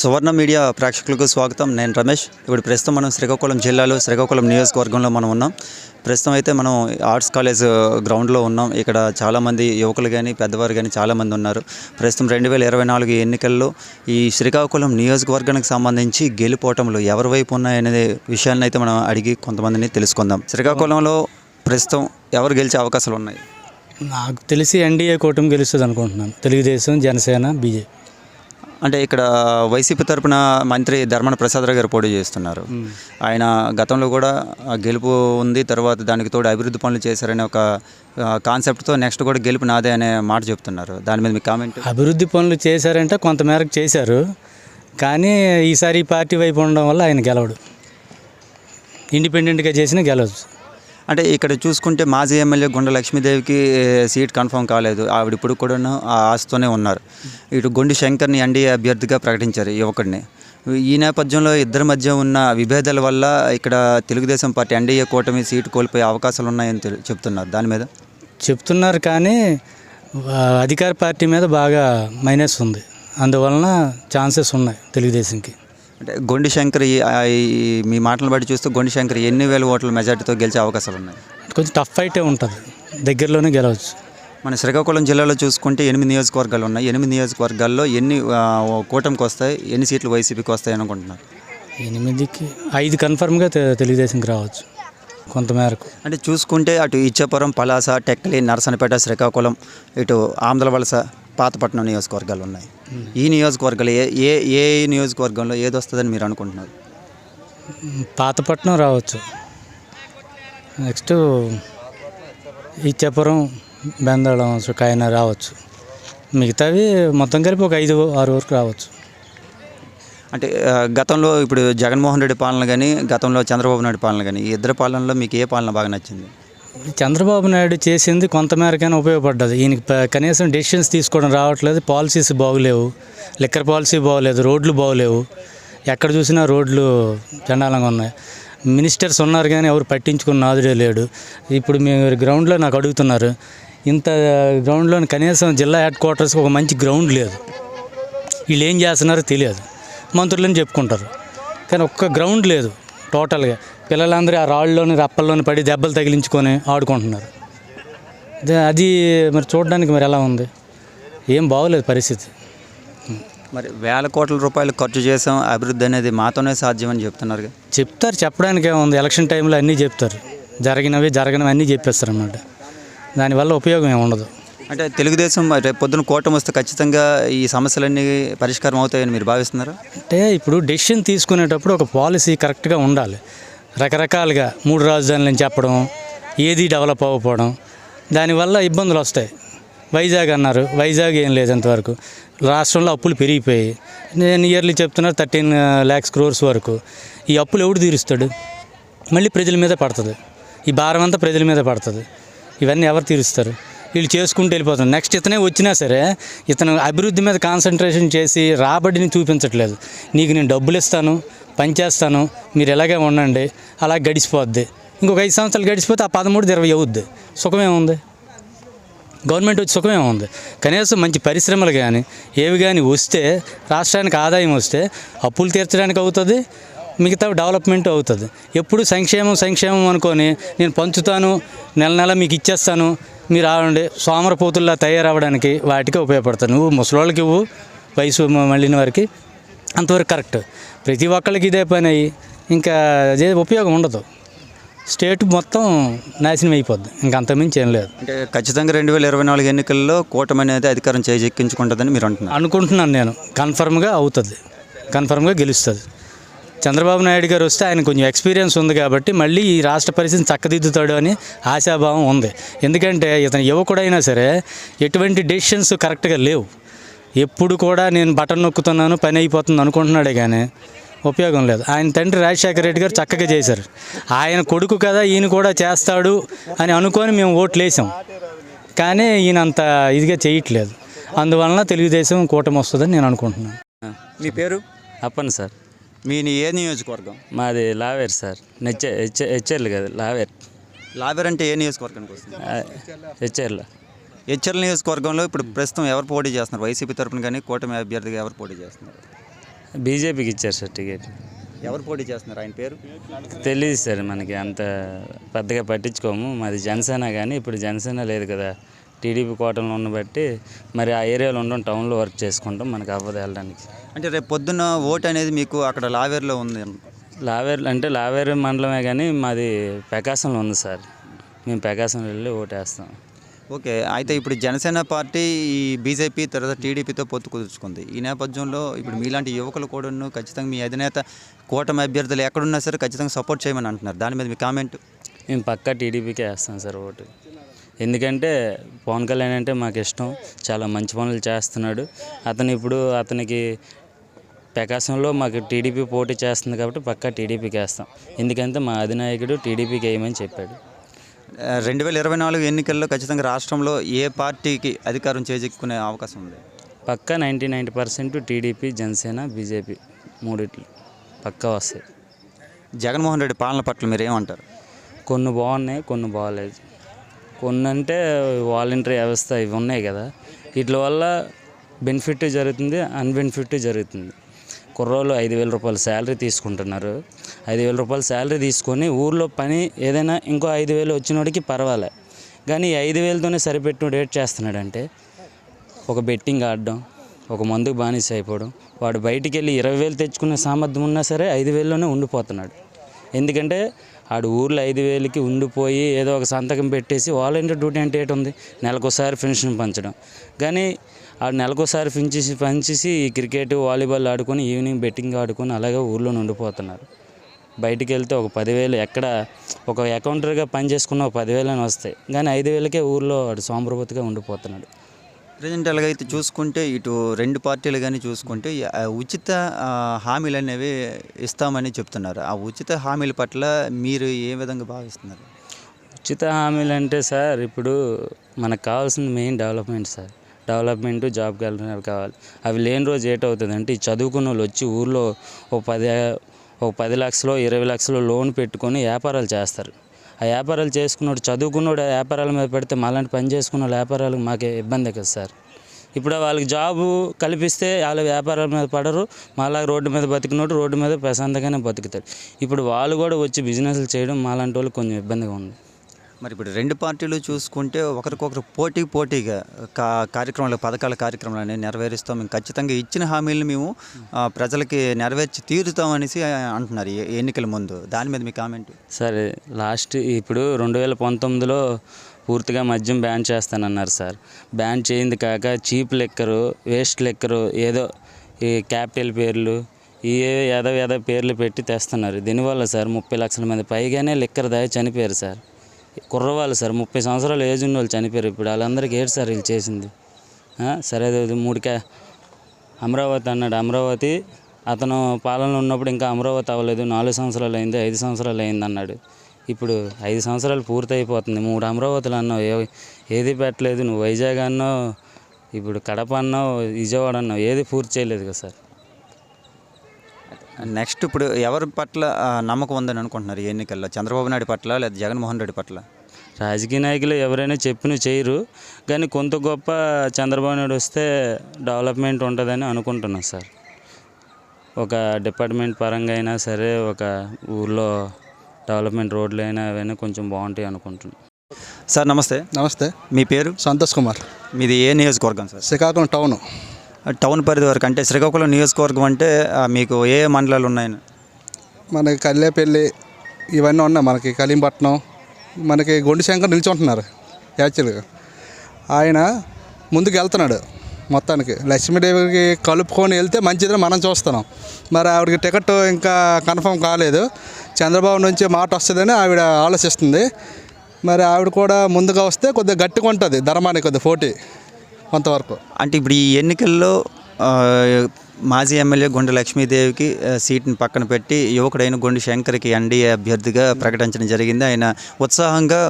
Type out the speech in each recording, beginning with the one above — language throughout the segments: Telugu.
సువర్ణ మీడియా ప్రేక్షకులకు స్వాగతం. నేను రమేష్. ఇప్పుడు ప్రస్తుతం మనం శ్రీకాకుళం జిల్లాలో శ్రీకాకుళం నియోజకవర్గంలో మనం ఉన్నాం. ప్రస్తుతం అయితే మనం ఆర్ట్స్ కాలేజ్ గ్రౌండ్లో ఉన్నాం. ఇక్కడ చాలామంది యువకులు కానీ పెద్దవారు కానీ చాలామంది ఉన్నారు. ప్రస్తుతం రెండు వేల ఇరవై నాలుగు ఎన్నికల్లో ఈ శ్రీకాకుళం నియోజకవర్గానికి సంబంధించి గెలుపోవటంలో ఎవరి వైపు ఉన్నాయనే విషయాన్ని అయితే మనం అడిగి కొంతమందిని తెలుసుకుందాం. శ్రీకాకుళంలో ప్రస్తుతం ఎవరు గెలిచే అవకాశాలు ఉన్నాయి? నాకు తెలిసి ఎన్డీఏ కూటమి గెలుస్తుంది అనుకుంటున్నాను తెలుగుదేశం జనసేన బీజేపీ అంటే ఇక్కడ వైసీపీ తరపున మంత్రి ధర్మన ప్రసాదరావు గారు పోటీ చేస్తున్నారు. ఆయన గతంలో కూడా గెలుపు ఉంది తర్వాత దానికి తోడు అభివృద్ధి పనులు చేశారనే ఒక కాన్సెప్ట్తో నెక్స్ట్ కూడా గెలుపు నాదే అనే మాట చెప్తున్నారు. దాని మీద మీ కామెంట్? అభివృద్ధి పనులు చేశారంటే కొంతమేరకు చేశారు. కానీ ఈసారి పార్టీ వైపు ఉండడం వల్ల ఆయన గెలవడు. ఇండిపెండెంట్గా చేసినా గెలవచ్చు. అంటే ఇక్కడ చూసుకుంటే మాజీ ఎమ్మెల్యే గుండె లక్ష్మీదేవికి సీట్ కన్ఫర్మ్ కాలేదు. ఆవిడ ఇప్పుడు కూడా ఆశతోనే ఉన్నారు. ఇటు గొండి శంకర్ని ఎన్డీఏ అభ్యర్థిగా ప్రకటించారు యువకుడిని ఈ నేపథ్యంలో ఇద్దరి మధ్య ఉన్న విభేదాల వల్ల ఇక్కడ తెలుగుదేశం పార్టీ ఎన్డీఏ కూటమి సీటు కోల్పోయే అవకాశాలు ఉన్నాయని తెలు- చెప్తున్నారు. దాని మీద? చెప్తున్నారు కానీ అధికార పార్టీ మీద బాగా మైనస్ ఉంది. అందువలన ఛాన్సెస్ ఉన్నాయి తెలుగుదేశంకి. అంటే గొండి శంకర్ మీ మాటలు బట్టి చూస్తే గొండి శంకర్ ఎన్ని వేల ఓట్ల మెజార్టీతో గెలిచే అవకాశాలు ఉన్నాయి? కొంచెం టఫ్ ఫైటే ఉంటుంది. దగ్గరలోనే గెలవచ్చు. మన శ్రీకాకుళం జిల్లాలో చూసుకుంటే ఎనిమిది నియోజకవర్గాలు ఉన్నాయి. ఎనిమిది నియోజకవర్గాల్లో ఎన్ని కూటమికి వస్తాయి ఎన్ని సీట్లు వైసీపీకి వస్తాయి అనుకుంటున్నారు? ఎనిమిదికి ఐదు కన్ఫర్మ్గా తెలుగుదేశంకి రావచ్చు. కొంతమేరకు. అంటే చూసుకుంటే అటు ఇచ్చాపురం పలాస టెక్కలి నరసనపేట శ్రీకాకుళం ఇటు ఆంధ్రవలస పాతపట్నం నియోజకవర్గాలు ఉన్నాయి. ఈ నియోజకవర్గాలు ఏ ఏ ఏ నియోజకవర్గంలో ఏది వస్తుందని మీరు అనుకుంటున్నారు? పాతపట్నం రావచ్చు. నెక్స్ట్ ఇచ్చాపురం బెందళం కాయన రావచ్చు. మిగతావి మొత్తం కలిపి ఒక ఐదు ఆరు వరకు రావచ్చు. అంటే గతంలో ఇప్పుడు జగన్మోహన్ రెడ్డి పాలన కానీ గతంలో చంద్రబాబు నాయుడు పాలన కానీ ఈ ఇద్దరు పాలనలో మీకు ఏ పాలన బాగా నచ్చింది? చంద్రబాబు నాయుడు చేసింది కొంతమేరకైనా ఉపయోగపడ్డది. ఈయనకి కనీసం డెసిషన్స్ తీసుకోవడం రావట్లేదు. పాలసీస్ బాగలేవు. లిక్కర్ పాలసీ బాగోలేదు. రోడ్లు బాగులేవు. ఎక్కడ చూసినా రోడ్లు చండాలంగా ఉన్నాయి. మినిస్టర్స్ ఉన్నారు కానీ ఎవరు పట్టించుకున్న నాదుడే లేడు. ఇప్పుడు మీరు గ్రౌండ్లో నాకు అడుగుతున్నారు. ఇంత గ్రౌండ్లో కనీసం జిల్లా హెడ్ క్వార్టర్స్కి ఒక మంచి గ్రౌండ్ లేదు. వీళ్ళు ఏం చేస్తున్నారో తెలియదు. మంత్రులని చెప్పుకుంటారు. కానీ ఒక్క గ్రౌండ్ లేదు. టోటల్గా పిల్లలందరూ ఆ రాళ్ళలోని రప్పల్లోని పడి దెబ్బలు తగిలించుకొని ఆడుకుంటున్నారు. అది మరి చూడడానికి మరి ఎలా ఉంది? ఏం బాగోలేదు పరిస్థితి. మరి వేల కోట్ల రూపాయలు ఖర్చు చేసాం అభివృద్ధి అనేది మాతోనే సాధ్యమని చెప్తున్నారు చెప్తారు చెప్పడానికి ఏముంది? ఎలక్షన్ టైంలో అన్నీ చెప్తారు. జరిగినవి జరగనివి అన్నీ చెప్పేస్తారు అన్నమాట దానివల్ల ఉపయోగం ఏమి ఉండదు అంటే తెలుగుదేశం రేపు పొద్దున కూటమి వస్తే ఖచ్చితంగా ఈ సమస్యలన్నీ పరిష్కారం అవుతాయని మీరు భావిస్తున్నారా? అంటే ఇప్పుడు డెసిషన్ తీసుకునేటప్పుడు ఒక పాలసీ కరెక్ట్గా ఉండాలి. రకరకాలుగా మూడు రాజధానులని చెప్పడం ఏది డెవలప్ అవ్వకపోవడం దానివల్ల ఇబ్బందులు వస్తాయి. వైజాగ్ అన్నారు వైజాగ్ ఏం లేదు అంతవరకు రాష్ట్రంలో అప్పులు పెరిగిపోయాయి. నేను ఇయర్లీ చెప్తున్నారు థర్టీన్ ల్యాక్స్ క్రోర్స్ వరకు. ఈ అప్పులు ఎవడు తీరుస్తాడు? మళ్ళీ ప్రజల మీద పడుతుంది. ఈ భారం అంతా ప్రజల మీద పడుతుంది. ఇవన్నీ ఎవరు తీరుస్తారు? వీళ్ళు చేసుకుంటూ వెళ్ళిపోతుంది నెక్స్ట్ ఇతనే వచ్చినా సరే ఇతను అభివృద్ధి మీద కాన్సన్ట్రేషన్ చేసి రాబడిని చూపించట్లేదు. నీకు నేను డబ్బులు ఇస్తాను పనిచేస్తాను మీరు ఎలాగే ఉండండి అలా గడిచిపోద్ది. ఇంకొక ఐదు సంవత్సరాలు గడిచిపోతే ఆ పదమూడు ఇరవై అవుద్ది. సుఖమేముంది గవర్నమెంట్ వచ్చి సుఖమే ఉంది. కనీసం మంచి పరిశ్రమలు కానీ ఏవి కానీ వస్తే రాష్ట్రానికి ఆదాయం వస్తే అప్పులు తీర్చడానికి అవుతుంది మిగతా డెవలప్మెంట్ అవుతుంది. ఎప్పుడు సంక్షేమం సంక్షేమం అనుకొని నేను పంచుతాను నెల నెల మీకు ఇచ్చేస్తాను మీరు ఆడండి సోమరపోతుల్లా తయారవ్వడానికి వాటికి ఉపయోగపడతాను నువ్వు ముసలోళ్ళకి ఇవ్వు వయసు మళ్ళిన వారికి. అంతవరకు కరెక్ట్. ప్రతి ఒక్కళ్ళకి ఇదే పని అయ్యి ఇంకా అదే ఉపయోగం ఉండదు. స్టేట్ మొత్తం నాశనం అయిపోద్ది. ఇంకా అంతమించి ఏం లేదు. అంటే ఖచ్చితంగా రెండు వేల ఇరవై నాలుగు ఎన్నికల్లో కూటమి అనేది అధికారం చేజెక్కించుకుంటుందని మీరు అంటున్నారు. అనుకుంటున్నాను నేను. కన్ఫర్మ్గా అవుతుంది. కన్ఫర్మ్గా గెలుస్తుంది. చంద్రబాబు నాయుడు గారు వస్తే ఆయన కొంచెం ఎక్స్పీరియన్స్ ఉంది కాబట్టి మళ్ళీ ఈ రాష్ట్ర పరిస్థితిని చక్కదిద్దుతాడు అని ఆశాభావం ఉంది. ఎందుకంటే ఇతను యువకుడైనా సరే ఎటువంటి డెసిషన్స్ కరెక్ట్గా లేవు. ఎప్పుడు కూడా నేను బటన్ నొక్కుతున్నాను పని అయిపోతుంది అనుకుంటున్నాడే కానీ ఉపయోగం లేదు. ఆయన తండ్రి రాజశేఖర రెడ్డి గారు చక్కగా చేశారు. ఆయన కొడుకు కదా ఈయన కూడా చేస్తాడు అని అనుకొని మేము ఓట్లు వేసాం. కానీ ఈయన అంత ఇదిగా చేయట్లేదు. అందువలన తెలుగుదేశం కూటమి వస్తుందని నేను అనుకుంటున్నాను. మీ పేరు? అప్పను సార్. మీ ఏ నియోజకవర్గం? మాది లావేర్ సార్. నెచ్చ హెచ్ హెచ్ఎర్లు కదా లావేర్. లాబర్ అంటే ఏ నియోజకవర్గానికి వస్తుంది? హెచ్ఎర్లు హెచ్ఎల్ నియోజకవర్గంలో ఇప్పుడు ప్రస్తుతం ఎవరు పోటీ చేస్తున్నారు? వైసీపీ తరపున కానీ కూటమి అభ్యర్థిగా ఎవరు పోటీ చేస్తున్నారు? బీజేపీకి ఇచ్చారు సార్ టికెట్. ఎవరు పోటీ చేస్తున్నారు? ఆయన పేరు? తెలియదు సార్ మనకి అంత పెద్దగా పట్టించుకోము. మాది జనసేన కానీ ఇప్పుడు జనసేన లేదు కదా. టీడీపీ కోటలో ఉన్న బట్టి మరి ఆ ఏరియాలో ఉండడం టౌన్లో వర్క్ చేసుకుంటాం మనకు అవ్వదు వెళ్ళడానికి. అంటే రేపు పొద్దున్న ఓటు అనేది మీకు అక్కడ లావేర్లో ఉంది లావేరు అంటే లావేరు మండలమే కానీ మాది ప్రకాశంలో ఉంది సార్. మేము ప్రకాశం వెళ్ళి ఓటేస్తాం. ఓకే అయితే ఇప్పుడు జనసేన పార్టీ ఈ బీజేపీ తర్వాత టీడీపీతో పొత్తు కుదుర్చుకుంది. ఈ నేపథ్యంలో ఇప్పుడు మీలాంటి యువకులు కూడాను ఖచ్చితంగా మీ అధినేత కూటమి అభ్యర్థులు ఎక్కడున్నా సరే ఖచ్చితంగా సపోర్ట్ చేయమని అంటున్నారు. దాని మీద మీ కామెంట్? మేము పక్కా టీడీపీకే వేస్తాం సార్ ఓటు. ఎందుకంటే పవన్ కళ్యాణ్ అంటే మాకు ఇష్టం. చాలా మంచి పనులు చేస్తున్నాడు. అతను ఇప్పుడు అతనికి ప్రకాశంలో మాకు టీడీపీ పోటీ చేస్తుంది కాబట్టి పక్కా టీడీపీకి వేస్తాం ఎందుకంటే మా అధినాయకుడు టీడీపీకి వేయమని చెప్పాడు. రెండు వేల ఇరవై నాలుగు ఎన్నికల్లో ఖచ్చితంగా రాష్ట్రంలో ఏ పార్టీకి అధికారం చేజిక్కునే అవకాశం ఉంది? పక్కా ninety ninety percent TDP Janasena BJP మూడిట్లు పక్కా వస్తాయి. జగన్మోహన్ రెడ్డి పాలన పట్ల మీరు ఏమంటారు కొన్ని బాగున్నాయి కొన్ని బాగాలేదు. కొన్ని అంటే వాలంటరీ వ్యవస్థ ఇవి ఉన్నాయి కదా. వీటి వల్ల బెనిఫిట్ జరుగుతుంది అన్బెనిఫిట్ జరుగుతుంది. కుర్రోళ్ళు ఐదు వేల రూపాయల శాలరీ తీసుకుంటున్నారు. ఐదు వేల రూపాయల శాలరీ తీసుకొని ఊర్లో పని ఏదైనా ఇంకో ఐదు వేలు వచ్చినోడికి పర్వాలే. కానీ ఈ ఐదు వేలతోనే సరిపెట్టినోడు ఏడ్ చేస్తున్నాడంటే ఒక బెట్టింగ్ ఆడడం ఒక మందుకు బానిస అయిపోవడం వాడు బయటికి వెళ్ళి ఇరవై వేలు తెచ్చుకునే సామర్థ్యం ఉన్నా సరే ఐదు వేల్లోనే ఉండిపోతున్నాడు. ఎందుకంటే ఆడు ఊర్లో ఐదు వేలకి ఉండిపోయి ఏదో ఒక సంతకం పెట్టేసి వాలంటీర్ డ్యూటీ అంటే ఏంటి ఉంది నెలకోసారి పెన్షన్ పంచడం. కానీ ఆడు నెలకోసారి పెంచేసి పంచేసి ఈ క్రికెట్ వాలీబాల్ ఆడుకొని ఈవినింగ్ బెట్టింగ్ ఆడుకొని అలాగే ఊర్లో ఉండిపోతున్నారు బయటికి వెళ్తే ఒక పదివేలు ఎక్కడ ఒక అకౌంటర్గా పని చేసుకున్న ఒక పదివేలు అని వస్తాయి. కానీ ఐదు వేలకే ఊర్లో ఆడు సాంప్రభుతిగా ఉండిపోతున్నాడు. ప్రజెంట్ ఎలాగైతే చూసుకుంటే ఇటు రెండు పార్టీలు కానీ చూసుకుంటే ఉచిత హామీలు అనేవి ఇస్తామని చెప్తున్నారు. ఆ ఉచిత హామీల పట్ల మీరు ఏ విధంగా భావిస్తున్నారు? ఉచిత హామీలు అంటే సార్ ఇప్పుడు మనకు కావాల్సింది main development sir. Development job calendar కావాలి. అవి లేని రోజు ఏటవుతుంది అంటే ఈ చదువుకున్న వాళ్ళు వచ్చి ఊర్లో ఒక పది ఒక పది లక్షలు ఇరవై లక్షలు లోన్ పెట్టుకొని వ్యాపారాలు చేస్తారు. ఆ వ్యాపారాలు చేసుకున్నాడు చదువుకున్నాడు వ్యాపారాల మీద పెడితే మాలాంటి పని చేసుకున్న వ్యాపారాలకు మాకే ఇబ్బంది కదా సార్. ఇప్పుడు వాళ్ళకి జాబు కల్పిస్తే వాళ్ళ వ్యాపారాల మీద పడరు మళ్ళా రోడ్డు మీద బతికినోడు రోడ్డు మీద ప్రశాంతంగానే బతుకుతాడు. ఇప్పుడు వాళ్ళు కూడా వచ్చి బిజినెస్లు చేయడం మాలాంటి వాళ్ళు కొంచెం ఇబ్బందిగా ఉంది. మరి ఇప్పుడు రెండు పార్టీలు చూసుకుంటే ఒకరికొకరు పోటీ పోటీగా కా కార్యక్రమాలు పథకాల కార్యక్రమాలు అనేవి నెరవేరుస్తాం. మేము ఖచ్చితంగా ఇచ్చిన హామీలను మేము ప్రజలకి నెరవేర్చి తీరుతామనేసి అంటున్నారు ఈ ఎన్నికల ముందు. దాని మీద మీ కామెంట్? సరే లాస్ట్ ఇప్పుడు రెండు వేల పంతొమ్మిదిలో పూర్తిగా మద్యం బ్యాన్ చేస్తానన్నారు సార్. బ్యాన్ చేయింది కాక చీప్ లెక్కరు వేస్ట్ లెక్కరు ఏదో ఈ క్యాపిటల్ పేర్లు ఏ ఏదో ఏదో పేర్లు పెట్టి తెస్తున్నారు. దీనివల్ల సార్ ముప్పై లక్షల మంది పైగానే లిక్కర్ దాయి చనిపోయారు సార్. కుర్రవాళ్ళు సార్ ముప్పై సంవత్సరాలు ఏజ్ ఉన్న వాళ్ళు చనిపోయారు ఇప్పుడు. వాళ్ళందరికీ ఏడు సార్ వీళ్ళు చేసింది. సరే అది మూడు క్యా అమరావతి అన్నాడు. అమరావతి అతను పాలనలో ఉన్నప్పుడు ఇంకా అమరావతి అవ్వలేదు. నాలుగు సంవత్సరాలు అయింది ఐదు సంవత్సరాలు అయింది అన్నాడు. ఇప్పుడు ఐదు సంవత్సరాలు పూర్తి అయిపోతుంది మూడు అమరావతులు అన్నావు ఏ ఏది పెట్టలేదు. నువ్వు వైజాగ్ అన్నావు ఇప్పుడు కడప అన్నావు విజయవాడ అన్నావు ఏది పూర్తి చేయలేదు కదా సార్. నెక్స్ట్ ఇప్పుడు ఎవరి పట్ల నమ్మకం ఉందని అనుకుంటున్నారు ఈ ఎన్నికల్లో? చంద్రబాబు నాయుడు పట్ల లేదా జగన్మోహన్ రెడ్డి పట్ల? రాజకీయ నాయకులు ఎవరైనా చెప్పిన చేయరు. కానీ కొంత గొప్ప చంద్రబాబు నాయుడు వస్తే డెవలప్మెంట్ ఉంటుందని అనుకుంటున్నాను సార్. ఒక డిపార్ట్మెంట్ పరంగా అయినా సరే ఒక ఊర్లో డెవలప్మెంట్ రోడ్లు అయినా అవైనా కొంచెం బాగుంటాయి అనుకుంటున్నాను సార్ నమస్తే. నమస్తే. మీ పేరు? సంతోష్ కుమార్. మీది ఏ నియోజకవర్గం సార్? శ్రీకాకుళం టౌన్. టౌన్ పరిధి వరకు అంటే శ్రీకాకుళం నియోజకవర్గం అంటే మీకు ఏ మండలాలు ఉన్నాయని మనకి కల్లేపల్లి ఇవన్నీ ఉన్నాయి. మనకి కలీంపట్నం మనకి గొండి నిలిచి నిల్చుంటున్నారు యాక్చువల్గా. ఆయన ముందుకు వెళ్తున్నాడు మొత్తానికి. లక్ష్మీదేవికి కలుపుకొని వెళ్తే మంచిదని మనం చూస్తున్నాం. మరి ఆవిడకి టికెట్ ఇంకా కన్ఫర్మ్ కాలేదు. చంద్రబాబు నుంచి మాట వస్తుందని ఆవిడ ఆలోచిస్తుంది. మరి ఆవిడ కూడా ముందుగా వస్తే కొద్దిగా గట్టిగా ఉంటుంది ధర్మానికి కొద్దిగా పోటీ. కొంతవరకు. అంటే ఇప్పుడు ఈ ఎన్నికల్లో మాజీ ఎమ్మెల్యే గుండె లక్ష్మీదేవికి సీట్ని పక్కన పెట్టి యువకుడైన గుండె శంకర్కి ఎన్డీఏ అభ్యర్థిగా ప్రకటించడం జరిగింది. ఆయన ఉత్సాహంగా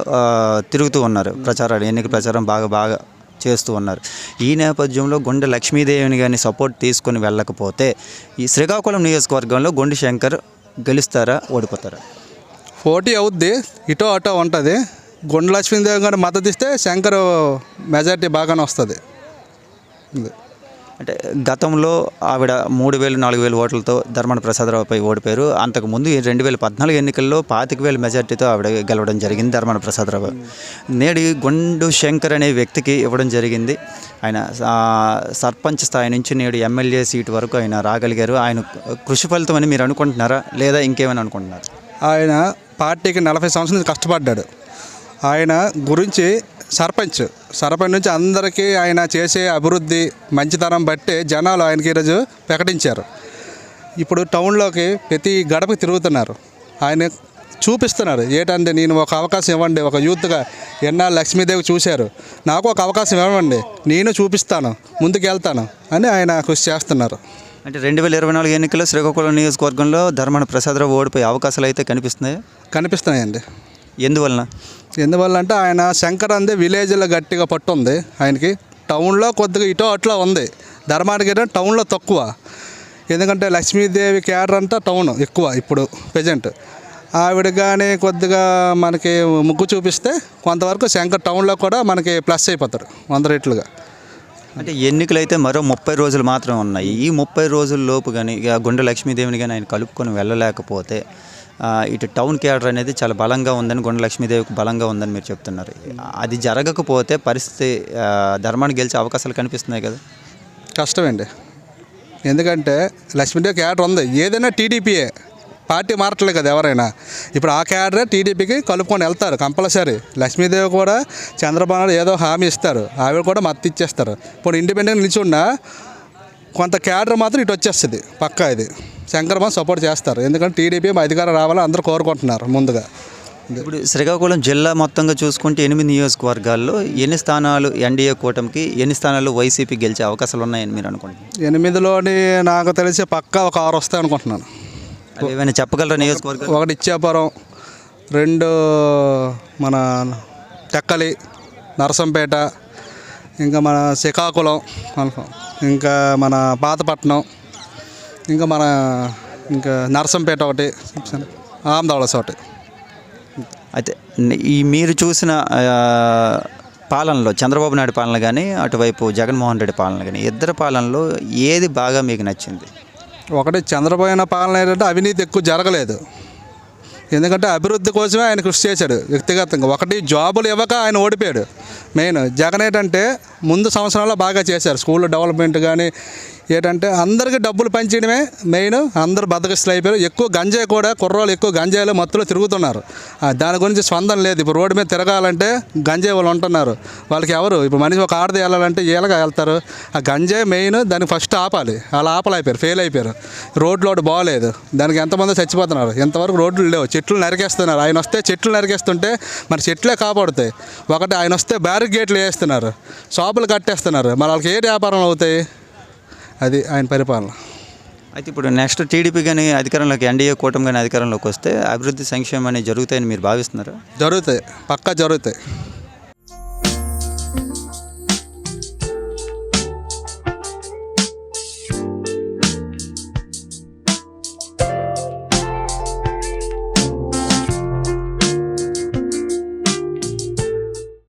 తిరుగుతూ ఉన్నారు. ప్రచారాలు ఎన్నికల ప్రచారం బాగా బాగా చేస్తూ ఉన్నారు. ఈ నేపథ్యంలో గుండె లక్ష్మీదేవిని కానీ సపోర్ట్ తీసుకొని వెళ్ళకపోతే ఈ శ్రీకాకుళం నియోజకవర్గంలో గుండె శంకర్ గెలుస్తారా ఓడిపోతారా? పోటీ అవుద్ది. ఇటో అటో ఉంటుంది. గుండె లక్ష్మీదేవి గారు మద్దతు ఇస్తే శంకర్ మెజార్టీ బాగానే వస్తుంది. అంటే గతంలో ఆవిడ మూడు వేలు నాలుగు వేలు ఓట్లతో ధర్మాన ప్రసాదరావుపై ఓడిపోయారు. అంతకుముందు ఈ రెండు వేల పద్నాలుగు ఎన్నికల్లో పాతిక వేల మెజార్టీతో ఆవిడ గెలవడం జరిగింది ధర్మాన ప్రసాదరావు. నేడు గుండు శంకర్ అనే వ్యక్తికి ఇవ్వడం జరిగింది. ఆయన సర్పంచ్ స్థాయి నుంచి నేడు ఎమ్మెల్యే సీటు వరకు ఆయన రాగలిగారు. ఆయన కృషి ఫలితం అని మీరు అనుకుంటున్నారా? లేదా ఇంకేమైనా అనుకుంటున్నారు? ఆయన పార్టీకి నలభై సంవత్సరాల కష్టపడ్డాడు. ఆయన గురించి సర్పంచ్. సర్పంచ్ నుంచి అందరికీ ఆయన చేసే అభివృద్ధి మంచితనం బట్టి జనాలు ఆయనకి ఈరోజు ప్రకటించారు. ఇప్పుడు టౌన్లోకి ప్రతి గడపకి తిరుగుతున్నారు. ఆయన చూపిస్తున్నారు. ఏంటంటే నేను ఒక అవకాశం ఇవ్వండి. ఒక యూత్గా ఎన్నాళ్ళు లక్ష్మీదేవి చూశారు. నాకు ఒక అవకాశం ఇవ్వండి. నేను చూపిస్తాను. ముందుకు వెళ్తాను అని ఆయన కృషి చేస్తున్నారు. అంటే రెండు వేల ఇరవై నాలుగు ఎన్నికల్లో శ్రీకాకుళం నియోజకవర్గంలో ధర్మాన ప్రసాదరావు ఓడిపోయే అవకాశాలు అయితే కనిపిస్తున్నాయి? కనిపిస్తున్నాయండి. ఎందువలన? ఎందువల్ల అంటే ఆయన శంకర్ అందే విలేజ్లో గట్టిగా పట్టు ఉంది ఆయనకి. టౌన్లో కొద్దిగా ఇటో అట్లా ఉంది. ధర్మానికి ఏంటంటే టౌన్లో తక్కువ. ఎందుకంటే లక్ష్మీదేవి క్యాడర్ అంతా టౌన్ ఎక్కువ ఇప్పుడు ప్రజెంట్. ఆవిడ కానీ కొద్దిగా మనకి ముగ్గు చూపిస్తే కొంతవరకు శంకర్ టౌన్లో కూడా మనకి ప్లస్ అయిపోతారు వంద రెట్లుగా. అంటే ఎన్నికలు అయితే మరో ముప్పై రోజులు మాత్రం ఉన్నాయి. ఈ ముప్పై రోజుల లోపు కానీ ఇక గుండె లక్ష్మీదేవిని కానీ ఆయన కలుపుకొని వెళ్ళలేకపోతే ఇటు టౌన్ క్యాడర్ అనేది చాలా బలంగా ఉందని గుండె లక్ష్మీదేవికి బలంగా ఉందని మీరు చెప్తున్నారు. అది జరగకపోతే పరిస్థితి ధర్మాన్ని గెలిచే అవకాశాలు కనిపిస్తున్నాయి కదా? కష్టమండి. ఎందుకంటే లక్ష్మీదేవి క్యాడర్ ఉంది. ఏదైనా టీడీపీయే. పార్టీ మారట్లేదు కదా ఎవరైనా. ఇప్పుడు ఆ క్యాడరే టీడీపీకి కలుపుకొని వెళ్తారు కంపల్సరీ. లక్ష్మీదేవి కూడా చంద్రబాబు ఏదో హామీ ఇస్తారు. ఆవిడ కూడా మద్దతు ఇచ్చేస్తారు. ఇప్పుడు ఇండిపెండెంట్ నిల్చున్నా కొంత క్యాడర్ మాత్రం ఇటు వచ్చేస్తుంది పక్కా ఇది. శంకరబాబు సపోర్ట్ చేస్తారు. ఎందుకంటే టీడీపీ అధికారం రావాలని అందరూ కోరుకుంటున్నారు ముందుగా. ఇప్పుడు శ్రీకాకుళం జిల్లా మొత్తంగా చూసుకుంటే ఎనిమిది నియోజకవర్గాల్లో ఎన్ని స్థానాలు ఎన్డీఏ కూటమికి ఎన్ని స్థానాలు వైసీపీ గెలిచే అవకాశాలు ఉన్నాయని మీరు అనుకుంటున్నారు? ఎనిమిదిలోని నాకు తెలిసి పక్కా ఒక ఆరు వస్తాయి అనుకుంటున్నాను. ఏమైనా చెప్పగలరా నియోజకవర్గాలు? ఒకటి ఇచ్చాపురం రెండు మన టెక్కలి నరసంపేట ఇంకా మన శ్రీకాకుళం ఇంకా మన పాతపట్నం ఇంకా మన ఇంకా నరసంపేట ఒకటి ఆమదావలస ఒకటి అయితే ఈ మీరు చూసిన పాలనలో చంద్రబాబు నాయుడు పాలన కానీ అటువైపు జగన్మోహన్ రెడ్డి పాలన కానీ ఇద్దరు పాలనలో ఏది బాగా మీకు నచ్చింది? ఒకటి చంద్రబాబు పాలన ఏంటంటే అవినీతి ఎక్కువ జరగలేదు. ఎందుకంటే అభివృద్ధి కోసమే ఆయన కృషి చేశాడు వ్యక్తిగతంగా. ఒకటి జాబులు ఇవ్వక ఆయన ఓడిపోయాడు. మెయిన్ జగన్ ఏంటంటే ముందు సంవత్సరాల్లో బాగా చేశారు. స్కూల్ డెవలప్మెంట్ కానీ ఏంటంటే అందరికీ డబ్బులు పంచడమే మెయిన్ అందరూ బద్దకస్తులు అయిపోయారు. ఎక్కువ గంజాయి కూడా కుర్రోళ్ళు ఎక్కువ గంజాయిలో మత్తులో తిరుగుతున్నారు. దాని గురించి స్పందన లేదు. ఇప్పుడు రోడ్డు మీద తిరగాలంటే గంజాయి వాళ్ళు ఉంటున్నారు. వాళ్ళకి ఎవరు? ఇప్పుడు మనిషి ఒక ఆడది వెళ్ళాలంటే ఏలగా వెళ్తారు. ఆ గంజాయి మెయిన్ దాన్ని ఫస్ట్ ఆపాలి. అలా ఆపలైపోయారు ఫెయిల్ అయిపోయారు. రోడ్లు ఒకటి బాగోలేదు. దానికి ఎంతమంది చచ్చిపోతున్నారు. ఇంతవరకు రోడ్లు లేవు. చెట్లు నరికేస్తున్నారు. ఆయన వస్తే చెట్లు నరికేస్తుంటే మరి చెట్లే కాపాడుతాయి. ఒకటి ఆయన వస్తే బ్యారికేట్లు వేస్తున్నారు. షాపులు కట్టేస్తున్నారు. మరి వాళ్ళకి ఏ వ్యాపారం అవుతాయి? అది ఆయన పరిపాలన. అయితే ఇప్పుడు నెక్స్ట్ టీడీపీ కానీ అధికారంలోకి ఎన్డీఏ కూటమి కానీ అధికారంలోకి వస్తే అభివృద్ధి సంక్షేమం అనేది జరుగుతాయని మీరు భావిస్తున్నారా? జరుగుతాయి. పక్కా జరుగుతాయి.